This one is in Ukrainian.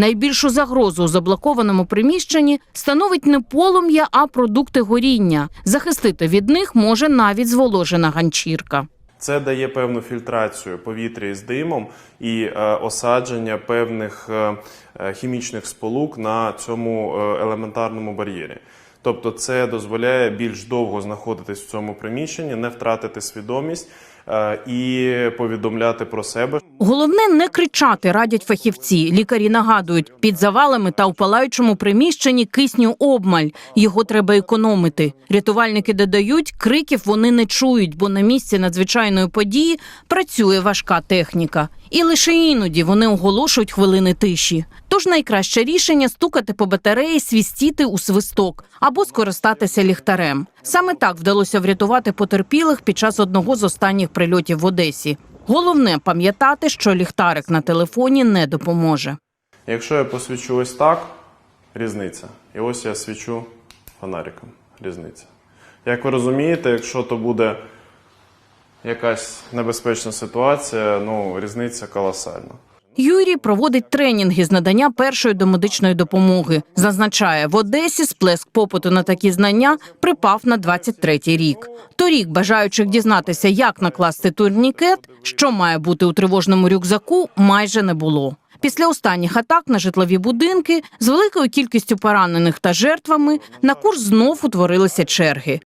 Найбільшу загрозу у заблокованому приміщенні становить не полум'я, а продукти горіння. Захистити від них може навіть зволожена ганчірка. Це дає певну фільтрацію повітря із димом і е, осадження певних е, хімічних сполук на цьому е, елементарному бар'єрі. Тобто, це дозволяє більш довго знаходитись в цьому приміщенні, не втратити свідомість е, і повідомляти про себе. Головне не кричати, радять фахівці. Лікарі нагадують, під завалами та у палаючому приміщенні кисню обмаль. Його треба економити. Рятувальники додають, криків вони не чують, бо на місці надзвичайної події працює важка техніка. І лише іноді вони оголошують хвилини тиші. Тож найкраще рішення стукати по батареї, свістіти у свисток або скористатися ліхтарем. Саме так вдалося врятувати потерпілих під час одного з останніх прильотів в Одесі. Головне пам'ятати, що ліхтарик на телефоні не допоможе. Якщо я посвічу ось так, різниця. І ось я свічу фонариком. Різниця. Як ви розумієте, якщо то буде якась небезпечна ситуація, ну різниця колосальна. Юрій проводить тренінги з надання першої домедичної допомоги. Зазначає, в Одесі сплеск попиту на такі знання припав на 23-й рік. Торік, бажаючих дізнатися, як накласти турнікет, що має бути у тривожному рюкзаку, майже не було. Після останніх атак на житлові будинки з великою кількістю поранених та жертвами на курс знов утворилися черги.